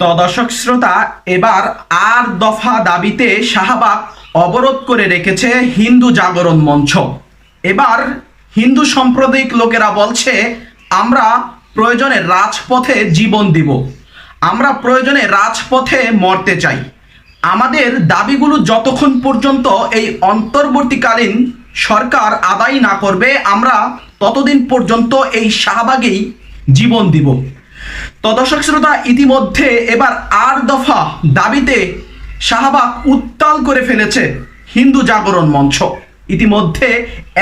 তো দর্শক শ্রোতা, এবার আর দফা দাবিতে শাহবাগ অবরোধ করে রেখেছে হিন্দু জাগরণ মঞ্চ। এবার হিন্দু সাম্প্রদায়িক লোকেরা বলছে, আমরা প্রয়োজনে রাজপথে জীবন দিব। আমরা প্রয়োজনে রাজপথে মরতে চাই। আমাদের দাবিগুলো যতক্ষণ পর্যন্ত এই অন্তর্বর্তীকালীন সরকার আদায় না করবে, আমরা ততদিন পর্যন্ত এই শাহবাগেই জীবন দিব। তো দর্শক শ্রোতা, ইতিমধ্যে এবার আর দফা দাবিতে শাহবাগ উত্তাল করে ফেলেছে হিন্দু জাগরণ মঞ্চ। ইতিমধ্যে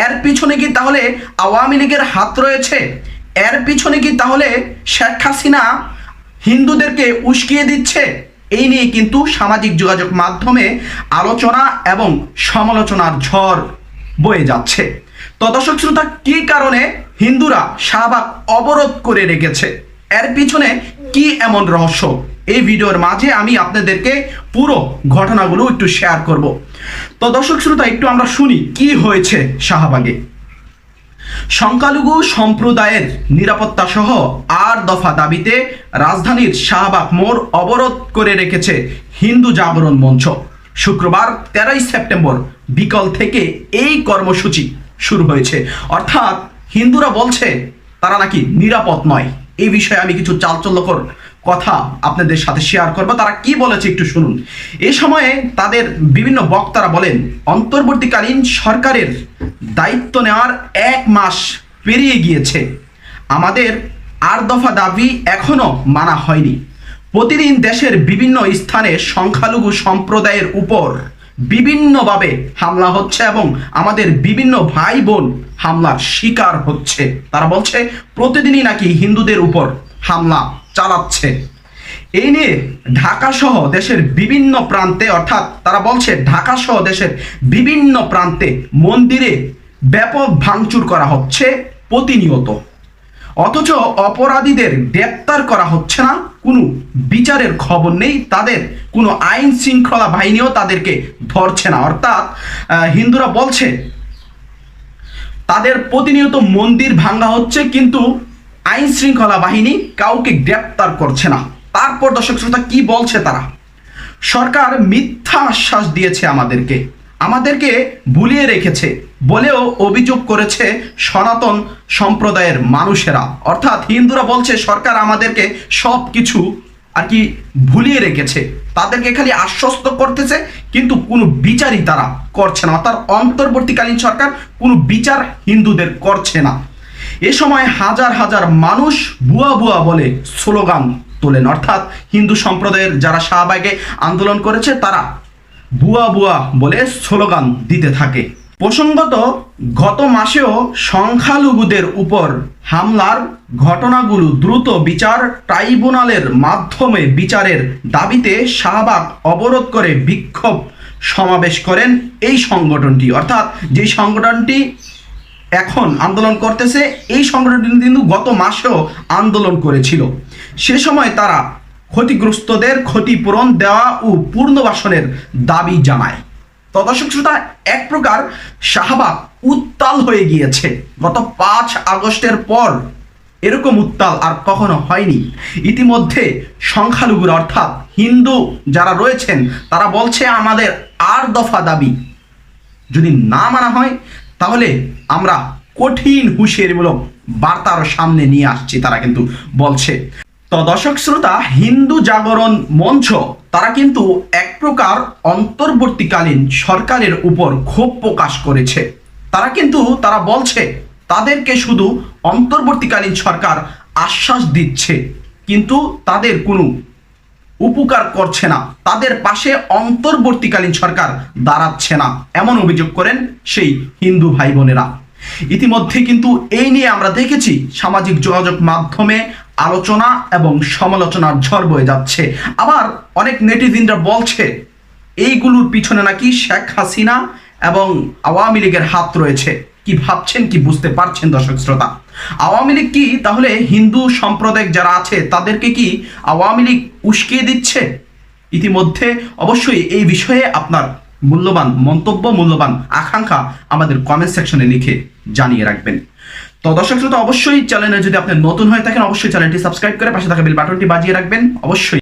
এর পিছনে কি তাহলে আওয়ামী লীগের হাত রয়েছে? এর পিছনে কি তাহলে শেখ হাসিনা হিন্দুদেরকে উস্কিয়ে দিচ্ছে? এই নিয়ে কিন্তু সামাজিক যোগাযোগ মাধ্যমে আলোচনা এবং সমালোচনার ঝড় বয়ে যাচ্ছে। তো দর্শক শ্রোতা, কি কারণে হিন্দুরা শাহবাগ অবরোধ করে রেখেছে? এর পিছনে কি এমন রহস্য? এই ভিডিওর মাঝে আমি আপনাদেরকে পুরো ঘটনাগুলো একটু শেয়ার করব। তো দর্শক শ্রোতা, একটু আমরা শুনি, কি হয়েছে শাহবাগে? সংখ্যালঘু সম্প্রদায়ের নিরাপত্তা সহ আর দফা দাবিতে রাজধানীর শাহবাগ মোড় অবরোধ করে রেখেছে হিন্দু জাগরণ মঞ্চ। শুক্রবার তেরোই সেপ্টেম্বর বিকল থেকে এই কর্মসূচি শুরু হয়েছে। অর্থাৎ হিন্দুরা বলছে, তারা নাকি নিরাপদ নয়। এই বিষয়ে আমি কিছু চালচল্যকর কথা আপনাদের সাথে শেয়ার করব। তারা কি বলেছে একটু শুনুন। এ সময়ে তাদের বিভিন্ন বক্তারা বলেন, অন্তর্বর্তীকালীন সরকারের দায়িত্ব নেওয়ার এক মাস পেরিয়ে গিয়েছে। আমাদের আর দফা দাবি এখনও মানা হয়নি। প্রতিদিন দেশের বিভিন্ন স্থানে সংখ্যালঘু সম্প্রদায়ের উপর বিভিন্নভাবে হামলা হচ্ছে এবং আমাদের বিভিন্ন ভাই বোন হামলার শিকার হচ্ছে। তারা বলছে, প্রতিদিনই নাকি হিন্দুদের উপর হামলা চালাচ্ছে। এই নিয়ে ঢাকা সহ দেশের বিভিন্ন প্রান্তে, অর্থাৎ তারা বলছে, ঢাকা সহ দেশের বিভিন্ন প্রান্তে মন্দিরে ব্যাপক ভাঙচুর করা হচ্ছে প্রতিনিয়ত। অথচ অপরাধীদের গ্রেপ্তার করা হচ্ছে না কোনো বিচারের খবর নেই, তাদের কোনো আইন শৃঙ্খলা বাহিনীও তাদেরকে ধরছে না। অর্থাৎ হিন্দুরা বলছে, তাদের প্রতিনিয়ত মন্দির ভাঙ্গা হচ্ছে, কিন্তু আইন শৃঙ্খলা বাহিনী কাউকে গ্রেপ্তার করছে না। তারপর দর্শক শ্রোতা, কি বলছে তারা? সরকার মিথ্যা আশ্বাস দিয়েছে আমাদেরকে। আমাদেরকে ভুলিয়ে রেখেছে। বলেও অভিযোগ করেছে সনাতন সম্প্রদায়ের মানুষেরা। অর্থাৎ হিন্দুরা বলছে, সরকার আমাদেরকে সব কিছু আর কি ভুলিয়ে রেখেছে। তাদেরকে খালি আশ্বস্ত করতেছে, কিন্তু কোনো বিচারই তারা করছে না। অর্থাৎ অন্তর্বর্তীকালীন সরকার কোনো বিচার হিন্দুদের করছে না। এ সময় হাজার হাজার মানুষ বুয়া বুয়া বলে স্লোগান তোলেন। অর্থাৎ হিন্দু সম্প্রদায়ের যারা শাহবাগে আন্দোলন করেছে, তারা বুয়া বুয়া বলে স্লোগান দিতে থাকে। প্রসঙ্গত, গত মাসেও সংখ্যালঘুদের উপর হামলার ঘটনাগুলো দ্রুত বিচার ট্রাইব্যুনালের মাধ্যমে বিচারের দাবিতে শাহবাগ অবরোধ করে বিক্ষোভ সমাবেশ করেন এই সংগঠনটি। অর্থাৎ যে সংগঠনটি এখন আন্দোলন করতেছে, এই সংগঠনটি কিন্তু গত মাসেও আন্দোলন করেছিল। সে সময় তারা ক্ষতিগ্রস্তদের ক্ষতিপূরণ দেওয়া ও পুনর্বাসনের দাবি জানায়। তো শ্রোতা এক প্রকার শাহবাগ উত্তাল হয়ে গিয়েছে। গত পাঁচ আগস্টের পর এরকম উত্তাল আর কখনো হয়নি। ইতিমধ্যে সংখ্যালঘুরা অর্থাৎ হিন্দু যারা রয়েছেন, তারা বলছে আমাদের আর দফা দাবি। যদি না মানা হয়, তাহলে আমরা কঠিন হুঁশিয়ারিমূলক বার্তার সামনে নিয়ে আসছি, তারা কিন্তু বলছে। তো দর্শক শ্রোতা, হিন্দু জাগরণ মঞ্চ, তারা কিন্তু এক প্রকার অন্তর্বর্তীকালীন সরকারের উপর ক্ষোভ প্রকাশ করেছে। তারা কিন্তু, তারা বলছে, তাদেরকে শুধু অন্তর্বর্তীকালীন সরকার আশ্বাস দিচ্ছে, কিন্তু তাদের কোনো উপকার করছে না। তাদের পাশে অন্তর্বর্তীকালীন সরকার দাঁড়াচ্ছে না, এমন অভিযোগ করেন সেই হিন্দু ভাই বোনেরা ইতিমধ্যে কিন্তু এই নিয়ে আমরা দেখেছি সামাজিক যোগাযোগ মাধ্যমে আলোচনা এবং সমালোচনার ঝড় বয়ে যাচ্ছে। আবার অনেক নেটিজিনরা বলছে, এইগুলোর পিছনে নাকি শেখ হাসিনা এবং আওয়ামী লীগের হাত রয়েছে। কি ভাবছেন, কি বুঝতে পারছেন দর্শক শ্রোতা? আওয়ামী লীগ কি তাহলে হিন্দু সম্প্রদায় যারা আছে, তাদেরকে কি আওয়ামী লীগ উস্কিয়ে দিচ্ছে? ইতিমধ্যে অবশ্যই এই বিষয়ে আপনার মূল্যবান মন্তব্য, মূল্যবান আকাঙ্ক্ষা আমাদের কমেন্ট সেকশনে লিখে জানিয়ে রাখবেন। তো দর্শক শ্রোতা, অবশ্যই চ্যানেলে যদি আপনি নতুন হয়ে থাকেন, অবশ্যই চ্যানেলটি সাবস্ক্রাইব করে পাশে থাকা বেল বাটনটি বাজিয়ে রাখবেন। অবশ্যই।